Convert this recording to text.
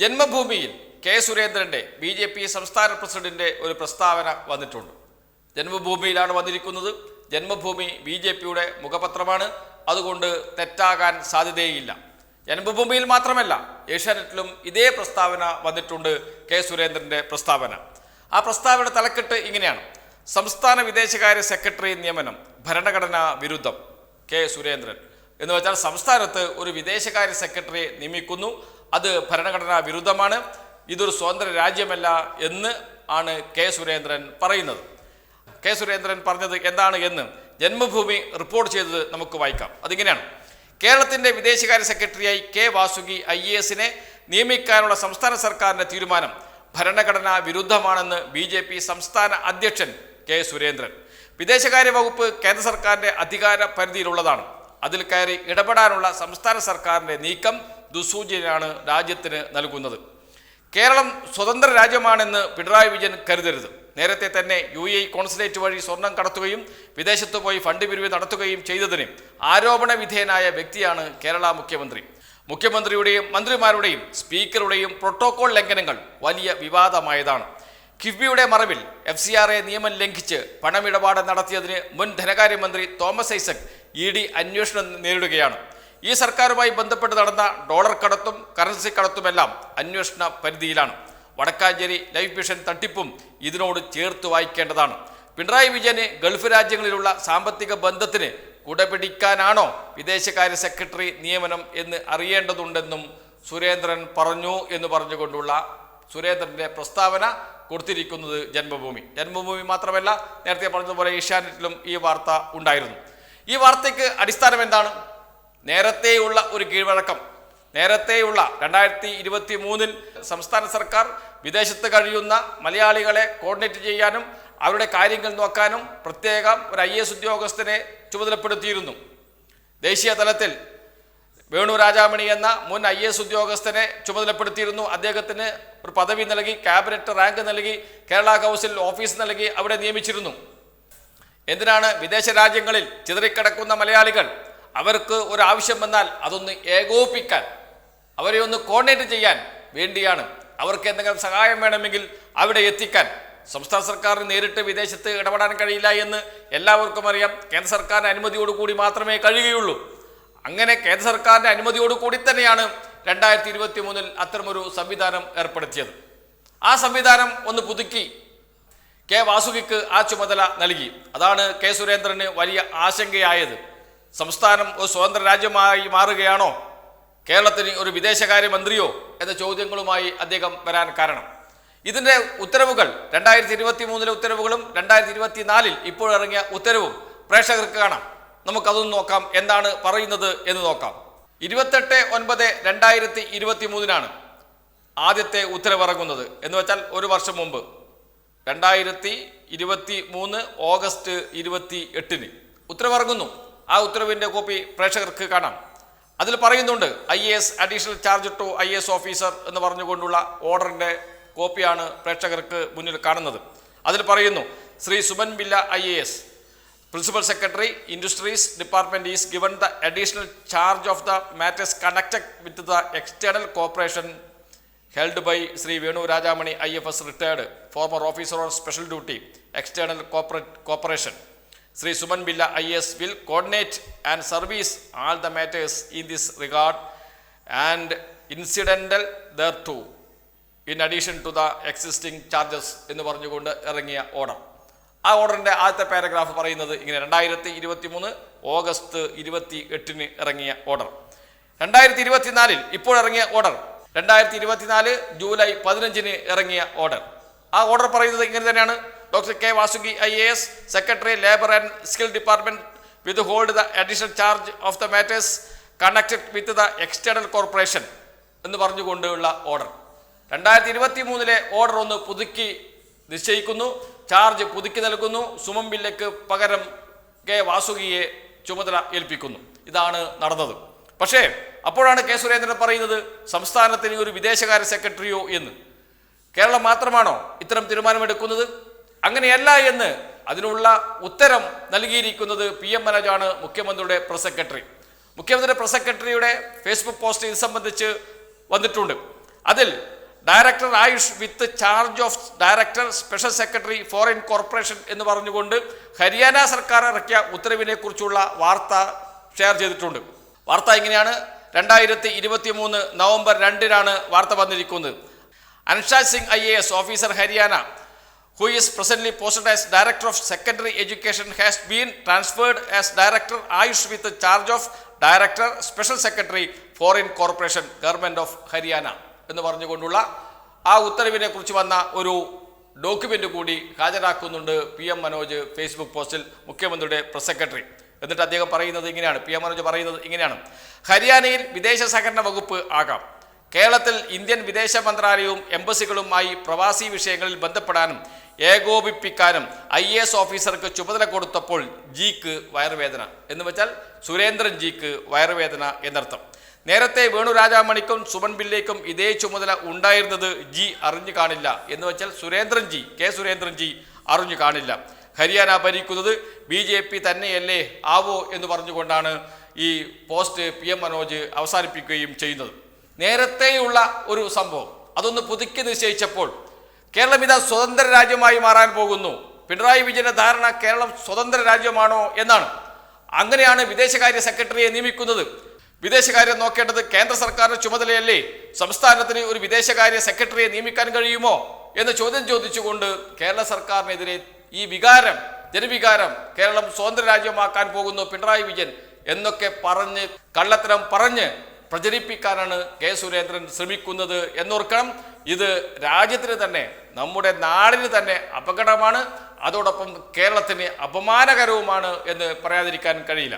ജന്മഭൂമിയിൽ K സുരേന്ദ്രന്റെ B J P സംസ്ഥാന പ്രസിഡന്റിന്റെ ഒരു പ്രസ്താവന വന്നിട്ടുണ്ട്. ജന്മഭൂമിയിലാണ് വന്നിരിക്കുന്നത്. ജന്മഭൂമി ബി ജെ പിയുടെ മുഖപത്രമാണ്. അതുകൊണ്ട് തെറ്റാകാൻ സാധ്യതയില്ല. ജന്മഭൂമിയിൽ മാത്രമല്ല ഏഷ്യാനെറ്റിലും ഇതേ പ്രസ്താവന വന്നിട്ടുണ്ട് കെ സുരേന്ദ്രന്റെ പ്രസ്താവന. ആ പ്രസ്താവന തലക്കെട്ട് ഇങ്ങനെയാണ്. സംസ്ഥാന വിദേശകാര്യ സെക്രട്ടറി നിയമനം ഭരണഘടനാ വിരുദ്ധം കെ സുരേന്ദ്രൻ. എന്ന് വെച്ചാൽ സംസ്ഥാനത്ത് ഒരു വിദേശകാര്യ സെക്രട്ടറിയെ നിയമിക്കുന്നു. അത് ഭരണഘടനാ വിരുദ്ധമാണ്. ഇതൊരു സ്വതന്ത്ര രാജ്യമല്ല എന്ന് ആണ് കെ സുരേന്ദ്രൻ പറയുന്നത്. കെ സുരേന്ദ്രൻ പറഞ്ഞത് എന്താണ് എന്ന് ജന്മഭൂമി റിപ്പോർട്ട് ചെയ്തത് നമുക്ക് വായിക്കാം. അതിങ്ങനെയാണ്. കേരളത്തിന്റെ വിദേശകാര്യ സെക്രട്ടറിയായി കെ വാസുകി ഐ എ എസിനെ നിയമിക്കാനുള്ള സംസ്ഥാന സർക്കാരിന്റെ തീരുമാനം ഭരണഘടനാ വിരുദ്ധമാണെന്ന് ബി ജെ പി സംസ്ഥാന അധ്യക്ഷൻ കെ സുരേന്ദ്രൻ. വിദേശകാര്യ വകുപ്പ് കേന്ദ്ര സർക്കാരിന്റെ അധികാര പരിധിയിലുള്ളതാണ്. അതിൽ കയറി ഇടപെടാനുള്ള സംസ്ഥാന സർക്കാരിന്റെ നീക്കം ദുസൂചനയാണ് രാജ്യത്തിന് നൽകുന്നത്. കേരളം സ്വതന്ത്ര രാജ്യമാണെന്ന് പിണറായി വിജയൻ കരുതരുത്. നേരത്തെ തന്നെ യു എ കോൺസുലേറ്റ് വഴി സ്വർണം കടത്തുകയും വിദേശത്ത് പോയി ഫണ്ട് പിരിവ് നടത്തുകയും ചെയ്തതിന് ആരോപണ വിധേയനായ വ്യക്തിയാണ് കേരള മുഖ്യമന്ത്രി. മുഖ്യമന്ത്രിയുടെയും മന്ത്രിമാരുടെയും സ്പീക്കറുടെയും പ്രോട്ടോകോൾ ലംഘനങ്ങൾ വലിയ വിവാദമായതാണ്. കിഫ്ബിയുടെ മറവിൽ എഫ് സി ആർ എ നിയമം ലംഘിച്ച് പണമിടപാട് നടത്തിയതിന് മുൻ ധനകാര്യമന്ത്രി തോമസ് ഐസക് ഇ ഡി അന്വേഷണം നേരിടുകയാണ്. ഈ സർക്കാരുമായി ബന്ധപ്പെട്ട് നടന്ന ഡോളർ കടത്തും കറൻസി കടത്തുമെല്ലാം അന്വേഷണ പരിധിയിലാണ്. വടക്കാഞ്ചേരി ലൈഫ് മിഷൻ തട്ടിപ്പും ഇതിനോട് ചേർത്ത് വായിക്കേണ്ടതാണ്. പിണറായി വിജയന് ഗൾഫ് രാജ്യങ്ങളിലുള്ള സാമ്പത്തിക ബന്ധത്തിന് കുടപിടിക്കാനാണോ വിദേശകാര്യ സെക്രട്ടറി നിയമനം എന്ന് അറിയേണ്ടതുണ്ടെന്നും സുരേന്ദ്രൻ പറഞ്ഞു എന്ന് പറഞ്ഞുകൊണ്ടുള്ള സുരേന്ദ്രന്റെ പ്രസ്താവന കൊടുത്തിരിക്കുന്നത് ജന്മഭൂമി. ജന്മഭൂമി മാത്രമല്ല നേരത്തെ പറഞ്ഞതുപോലെ ഏഷ്യാനെറ്റിലും ഈ വാർത്ത ഉണ്ടായിരുന്നു. ഈ വാർത്തയ്ക്ക് അടിസ്ഥാനം എന്താണ് നേരത്തെയുള്ള ഒരു കീഴ്വഴക്കം. നേരത്തെയുള്ള രണ്ടായിരത്തി ഇരുപത്തി മൂന്നിൽ സംസ്ഥാന സർക്കാർ വിദേശത്ത് കഴിയുന്ന മലയാളികളെ കോർഡിനേറ്റ് ചെയ്യാനും അവരുടെ കാര്യങ്ങൾ നോക്കാനും പ്രത്യേകം ഒരു ഐ എസ് ഉദ്യോഗസ്ഥനെ ചുമതലപ്പെടുത്തിയിരുന്നു. ദേശീയ തലത്തിൽ വേണു രാജാമണി എന്ന മുൻ ഐ എസ് ഉദ്യോഗസ്ഥനെ ചുമതലപ്പെടുത്തിയിരുന്നു. അദ്ദേഹത്തിന് ഒരു പദവി നൽകി ക്യാബിനറ്റ് റാങ്ക് നൽകി കേരള കൗൺസിൽ ഓഫീസ് നൽകി അവിടെ നിയമിച്ചിരുന്നു. എന്തിനാണ് വിദേശ രാജ്യങ്ങളിൽ ചിതറിക്കിടക്കുന്ന മലയാളികൾ അവർക്ക് ഒരു ആവശ്യം വന്നാൽ അതൊന്ന് ഏകോപിക്കാൻ അവരെ ഒന്ന് കോർഡിനേറ്റ് ചെയ്യാൻ വേണ്ടിയാണ് അവർക്ക് എന്തെങ്കിലും സഹായം വേണമെങ്കിൽ അവിടെ എത്തിക്കാൻ. സംസ്ഥാന സർക്കാരിന് നേരിട്ട് വിദേശത്ത് ഇടപെടാൻ കഴിയില്ല എന്ന് എല്ലാവർക്കും അറിയാം. കേന്ദ്ര സർക്കാരിന്റെ അനുമതിയോടുകൂടി മാത്രമേ കഴിയുകയുള്ളൂ. അങ്ങനെ കേന്ദ്ര സർക്കാരിന്റെ അനുമതിയോടുകൂടി തന്നെയാണ് രണ്ടായിരത്തി ഇരുപത്തി മൂന്നിൽ അത്തരമൊരു സംവിധാനം ഏർപ്പെടുത്തിയത്. ആ സംവിധാനം ഒന്ന് പുതുക്കി കെ വാസുകിക്ക് ആ ചുമതല നൽകി. അതാണ് കെ സുരേന്ദ്രന് വലിയ ആശങ്കയായത്. സംസ്ഥാനം ഒരു സ്വതന്ത്ര രാജ്യമായി മാറുകയാണോ? കേരളത്തിന് ഒരു വിദേശകാര്യമന്ത്രിയോ എന്ന ചോദ്യങ്ങളുമായി അദ്ദേഹം വരാൻ കാരണം. ഇതിന്റെ ഉത്തരവുകൾ രണ്ടായിരത്തി ഇരുപത്തി മൂന്നിലെ ഉത്തരവുകളും രണ്ടായിരത്തി ഇരുപത്തി നാലിൽ ഇപ്പോഴിറങ്ങിയ ഉത്തരവും പ്രേക്ഷകർക്ക് കാണാം. നമുക്കതൊന്ന് നോക്കാം എന്താണ് പറയുന്നത് എന്ന് നോക്കാം. ഇരുപത്തെട്ട് ഒൻപത് രണ്ടായിരത്തി ഇരുപത്തി മൂന്നിനാണ് ആദ്യത്തെ ഉത്തരവിറങ്ങുന്നത്. എന്ന് വെച്ചാൽ ഒരു വർഷം മുമ്പ്. രണ്ടായിരത്തി ഇരുപത്തി മൂന്ന് ഓഗസ്റ്റ് ഇരുപത്തി എട്ടിന് ഉത്തരവിറങ്ങുന്നു. ആ ഉത്തരവിന്റെ കോപ്പി പ്രേക്ഷകർക്ക് കാണാം. അതിൽ പറയുന്നുണ്ട് I A S additional charge to I S officer എന്ന് പറഞ്ഞുകൊണ്ടുള്ള ഓർഡറിന്റെ കോപ്പിയാണ് പ്രേക്ഷകർക്ക് മുന്നിൽ കാണുന്നത്. അതിൽ പറയുന്നു Shri Suman Billa I A S. Principal secretary industries department is given the additional charge of the matters connected with the external corporation held by Shri Venu Rajamani I F S retired former officer on special duty external corporate corporation. Shri Suman Billa I S will coordinate and service all the matters in this regard and incidental thereto in addition to the existing charges എന്ന് പറഞ്ഞുകൊണ്ട് ഇറങ്ങിയ order ആ ഓർഡറിന്റെ ആദ്യത്തെ paragraph പറയുന്നത് ഇങ്ങനെ രണ്ടായിരത്തി ഇരുപത്തി മൂന്ന് ഓഗസ്റ്റ് ഇരുപത്തി എട്ടിന് ഇറങ്ങിയ ഓർഡർ രണ്ടായിരത്തി ഇരുപത്തിനാലിൽ ഇപ്പോൾ ഇറങ്ങിയ ഓർഡർ രണ്ടായിരത്തി ഇരുപത്തിനാല് ജൂലൈ പതിനഞ്ചിന് ഇറങ്ങിയ ഓർഡർ ആ ഓർഡർ പറയുന്നത് ഇങ്ങനെ തന്നെയാണ്. Doctor K Vasuki I A S secretary labour and skill department with hold the additional charge of the matters connected with the external corporation എന്ന് പറഞ്ഞുകൊണ്ടുള്ള ഓർഡർ രണ്ടായിരത്തി ഇരുപത്തി മൂന്നിലെ ഓർഡർ ഒന്ന് പുതുക്കി നിശ്ചയിക്കുന്നു. ചാർജ് പുതുക്കി നൽകുന്നു. സുമം ബില്ലയ്ക്ക് പകരം കെ വാസുകിയെ ചുമതല ഏൽപ്പിക്കുന്നു. ഇതാണ് നടന്നത്. പക്ഷേ അപ്പോഴാണ് കെ. സുരേന്ദ്രൻ പറയുന്നത് സംസ്ഥാനത്തിന് ഒരു വിദേശകാര്യ സെക്രട്ടറിയോ എന്ന്. കേരളം മാത്രമാണോ ഇത്തരം തീരുമാനമെടുക്കുന്നത്? അങ്ങനെയല്ല എന്ന് അതിനുള്ള ഉത്തരം നൽകിയിരിക്കുന്നത് പി എം മനോജാണ് മുഖ്യമന്ത്രിയുടെ പ്രസ് സെക്രട്ടറി. മുഖ്യമന്ത്രിയുടെ പ്രസ് സെക്രട്ടറിയുടെ ഫേസ്ബുക്ക് പോസ്റ്റ് ഇത് സംബന്ധിച്ച് വന്നിട്ടുണ്ട്. അതിൽ director Ayush with charge of director special secretary foreign corporation എന്ന് പറഞ്ഞുകൊണ്ട് ഹരിയാന സർക്കാർ ഇറക്കിയ ഉത്തരവിനെ കുറിച്ചുള്ള വാർത്ത ഷെയർ ചെയ്തിട്ടുണ്ട്. വാർത്ത ഇങ്ങനെയാണ്. രണ്ടായിരത്തി ഇരുപത്തി മൂന്ന് നവംബർ രണ്ടിനാണ് വാർത്ത വന്നിരിക്കുന്നത്. Anshad Singh I A S officer Haryana who is presently posted as Director of Secondary Education, has been transferred as Director Ayush with the charge of Director Special Secretary Foreign Corporation, Government of Haryana എന്ന് പറഞ്ഞുകൊണ്ടുള്ള ആ ഉത്തരവിനെ കുറിച്ച് വന്ന ഒരു document കൂടി ഹാജരാക്കുന്നുണ്ട് P M Manoj Facebook പോസ്റ്റിൽ മുഖ്യമന്ത്രിയുടെ പ്രസ് സെക്രട്ടറി. എന്നിട്ട് അദ്ദേഹം പറയുന്നത് ഇങ്ങനെയാണ് പി എം മനോജ് പറയുന്നത് ഇങ്ങനെയാണ്. ഹരിയാനയിൽ വിദേശ സഹകരണ വകുപ്പ് ആകാം. കേരളത്തിൽ ഇന്ത്യൻ വിദേശ മന്ത്രാലയവും എംബസികളുമായി പ്രവാസി വിഷയങ്ങളിൽ ബന്ധപ്പെടാനും ഏകോപിപ്പിക്കാനും ഐ എ എസ് ഓഫീസർക്ക് ചുമതല കൊടുത്തപ്പോൾ ജിക്ക് വയറുവേദന. എന്ന് വെച്ചാൽ സുരേന്ദ്രൻ ജിക്ക് വയറുവേദന എന്നർത്ഥം. നേരത്തെ വേണുരാജാമണിക്കും സുമൻ പിള്ളയ്ക്കും ഇതേ ചുമതല ഉണ്ടായിരുന്നത് ജി അറിഞ്ഞു കാണില്ല. എന്ന് വെച്ചാൽ സുരേന്ദ്രൻ ജി കെ സുരേന്ദ്രൻ ജി അറിഞ്ഞു കാണില്ല. ഹരിയാന ഭരിക്കുന്നത് ബി ജെ പി തന്നെയല്ലേ ആവോ എന്ന് പറഞ്ഞുകൊണ്ടാണ് ഈ പോസ്റ്റ് പി എം മനോജ് അവസാനിപ്പിക്കുകയും ചെയ്യുന്നത്. നേരത്തെയുള്ള ഒരു സംഭവം. അതൊന്ന് പുതുക്കി നിശ്ചയിച്ചപ്പോൾ കേരളം ഇതാ സ്വതന്ത്ര രാജ്യമായി മാറാൻ പോകുന്നു. പിണറായി വിജയന്റെ ധാരണ കേരളം സ്വതന്ത്ര രാജ്യമാണോ എന്നാണ്. അങ്ങനെയാണ് വിദേശകാര്യ സെക്രട്ടറിയെ നിയമിക്കുന്നത്. വിദേശകാര്യം നോക്കേണ്ടത് കേന്ദ്ര സർക്കാരിന്റെ ചുമതലയല്ലേ? സംസ്ഥാനത്തിന് ഒരു വിദേശകാര്യ സെക്രട്ടറിയെ നിയമിക്കാൻ കഴിയുമോ? എന്ന് ചോദ്യം ചോദിച്ചുകൊണ്ട് കേരള സർക്കാരിനെതിരെ ഈ വികാരം ജനവികാരം കേരളം സ്വതന്ത്ര രാജ്യമാക്കാൻ പോകുന്നു പിണറായി വിജയൻ എന്നൊക്കെ പറഞ്ഞ് കള്ളത്തരം പറഞ്ഞ് പ്രചരിപ്പിക്കാനാണ് കെ സുരേന്ദ്രൻ ശ്രമിക്കുന്നത് എന്നോർക്കണം. ഇത് രാജ്യത്തിന് തന്നെ നമ്മുടെ നാടിന് തന്നെ അപകടമാണ്. അതോടൊപ്പം കേരളത്തിന് അപമാനകരവുമാണ് എന്ന് പറയാതിരിക്കാൻ കഴിയില്ല.